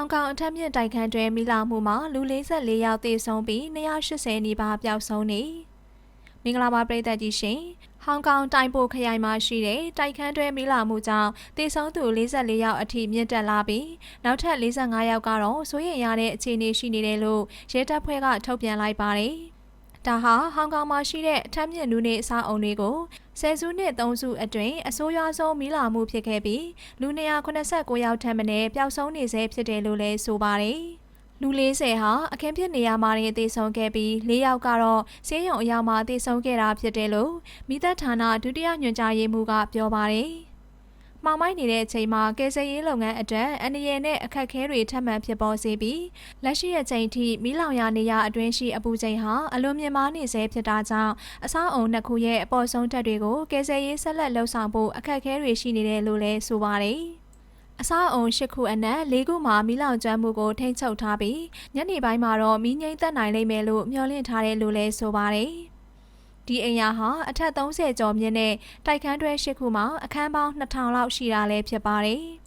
င်ကောင်အထက်မြင့်တိုက်ခန်းတွင်မိလာမှုမှာလူ44ယောက်သေဆုံးပြီး280နီးပါးပျောက်ဆုံးနေမင်္ဂလာပါပရိသတ်ကြီးရှင်ဟောင်ကောင်တိုင်ပိုခရိုင်မှာရှိတဲ့တိုက်ခန်းတွဲမိလာမှုကြောင့်သေဆုံးသူ44ယောက်အထိမြင့်တက်လာပြီးနောက်ထပ်45ယောက်ကတော့စိုးရိမ်ရတဲ့အခြေအနေရှိနေတယ်လို့ရဲတပ်ဖွဲ့ကထုတ်ပြန်လိုက်ပါတယ် ဒါဟာဟောင်ကောင်မှာရှိတဲ့အထက်မြင့်လူနေအဆောက်အုံတွေကိုဆယ်စုနှစ်3စုအတွင်းအဆိုးရွားဆုံးမိလာမှုဖြစ်ခဲ့ပြီးလူ189ယောက်ထပ်မံပျောက်ဆုံးနေဆဲဖြစ်တယ်လို့လည်းဆိုပါတယ်။လူ40ဟာအခင်းဖြစ်နေရမှာနေအသေးဆုံးခဲ့ပြီး၄ယောက်ကတော့ဆေးရုံအရောက်မှာအသေးဆုံးခဲ့တာဖြစ်တယ်လို့မိသက်ဌာနဒုတိယညွှန်ကြားရေးမှူးကပြောပါတယ်။ မှောင်မိုက်နေတဲ့အချိန်မှာကယ်ဆယ်ရေးလုပ်ငန်းအတွက်အန္တရာယ်နဲ့အခက်အခဲတွေထပ်မံဖြစ်ပေါ်စေပြီးလက်ရှိအချိန်ထိမီးလောင်ရာနေရအတွင်းရှိအပူချိန်ဟာအလွန်မြင့်မားနေဆဲဖြစ်တာကြောင့်အဆောက်အုံနှစ်ခုရဲ့အပေါ်ဆုံးထပ်တွေကိုကယ်ဆယ်ရေးဆက်လက်လှုပ်ဆောင်ဖို့အခက်အခဲတွေရှိနေတယ်လို့လည်းဆိုပါတယ်။အစားအုံ၈ခုအနက်၄ခုမှာမီးလောင်ကျွမ်းမှုကိုထိန်းချုပ်ထားပြီးညနေပိုင်းမှာတော့မီးငိမ့်သက်နိုင်လိမ့်မယ်လို့မျှော်လင့်ထားတယ်လို့လည်းဆိုပါတယ်။ ဒီအိမ်ယာဟာအထက်30ကျော်မြင့်တဲ့တိုက်ခန်းတွဲ၈ခုမှာအခန်းပေါင်း2000လောက်ရှိတာလည်းဖြစ်ပါတယ်။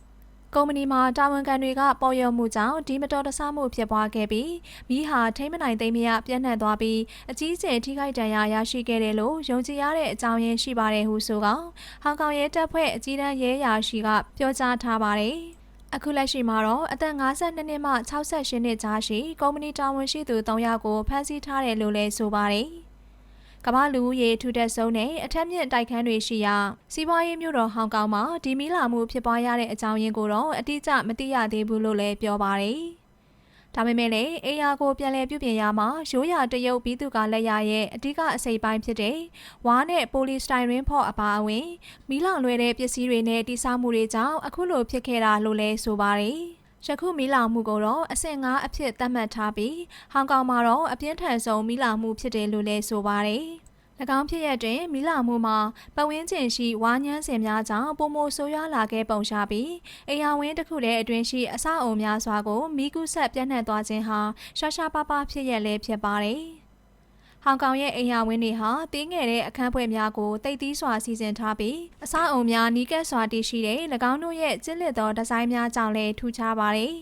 ကုမ္ပဏီမှာတာဝန်ခံတွေကပေါ်ရောမှုကြောင့်ဒီမတော်တဆမှုဖြစ်ပွားခဲ့ပြီးမိဟာထိမ့်မနိုင်သိမ်းမရပြန့်နှံ့သွားပြီးအကြီးအကျယ်ထိခိုက်ဒဏ်ရာရရှိခဲ့တယ်လို့ယုံကြည်ရတဲ့အကြောင်းရင်းရှိပါတယ်ဟုဆိုကောင်ဟောင်ကောင်ရဲတပ်ဖွဲ့အကြီးတန်းရဲရာရှိကပြောကြားထားပါတယ်။အခုလက်ရှိမှာတော့အသက်52နှစ်မှ68နှစ်ကြားရှိကုမ္ပဏီတာဝန်ရှိသူ3ယောက်ကိုဖမ်းဆီးထားတယ်လို့လည်းဆိုပါတယ်။ ကမ္ဘာလူဦးရေထူထပ်ဆုံးနဲ့အထက်မြင့်တိုက်ခန်းတွေရှိရာစီးပွားရေးမြို့တော်ဟောင်ကောင်မှာဒီမီလာမှုဖြစ်ပွားရတဲ့အကြောင်းရင်းကိုတော့အတိအကျမသိရသေးဘူးလို့လည်းပြောပါတယ်။ဒါပေမဲ့လည်းအေယာကိုပြန်လည်ပြုပြင်ရမှာရိုးရာတရုတ်ပြီးသူကလက်ရရဲ့အဓိကအစိပ်ပိုင်းဖြစ်တဲ့ဝါးနဲ့ပိုလီစတိုင်ရင်းဖော့အပါအဝင်မီးလောင်လွဲတဲ့ပစ္စည်းတွေနဲ့တိစားမှုတွေကြောင့်အခုလိုဖြစ်ခဲ့တာလို့လည်းဆိုပါတယ်။ ယခုမီလာမှုကိုတော့အဆင့်5အဖြစ်သတ်မှတ်ထားပြီးဟောင်ကောင်မှာတော့အပြင်းထန်ဆုံးမီလာမှုဖြစ်တယ်လို့လည်းဆိုပါတယ်။၎င်းဖြစ်ရက်တွင်မိလာမှုမှာပဝင်းကျင်ရှိဝါညန်းစင်များကြောင့်ပုံမိုဆိုးရွားလာခဲ့ပုံရှာပြီးအိယာဝင်းတစ်ခုတည်းအတွင်းရှိအဆောက်အုံများစွာကိုမိကုဆက်ပြန့်နှံ့သွားခြင်းဟာရှာရှာပါပါဖြစ်ရက်လည်းဖြစ်ပါတယ်။ ဟောင်ကောင်ရဲ့အိမ်ယာဝင်းတွေဟာတင်းငယ်တဲ့အခန်းဖွဲ့များကိုတိတ်သီးစွာစီစဉ်ထားပြီးအဆောက်အုံများနီးကပ်စွာတည်ရှိတဲ့၎င်းတို့ရဲ့ကျစ်လစ်သောဒီဇိုင်းများကြောင့်လည်းထူးခြားပါတယ်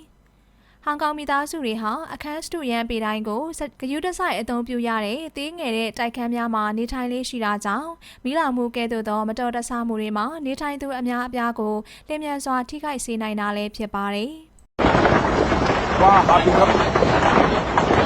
ဟောင်ကောင်မိသားစုတွေဟာအခန်းစတူရန်ပေတိုင်းကိုဂရုတစိုက်အသုံးပြုရတဲ့သေးငယ်တဲ့တိုက်ခန်းများမှာနေထိုင်လေးရှိတာကြောင့်မိလာမှုကဲ့သို့သော မတော်တဆမှုတွေမှာနေထိုင်သူအများအပြားကိုလျင်မြန်စွာထိခိုက်စေနိုင်တာလည်းဖြစ်ပါတယ်။ဝါဘာဒီကပ်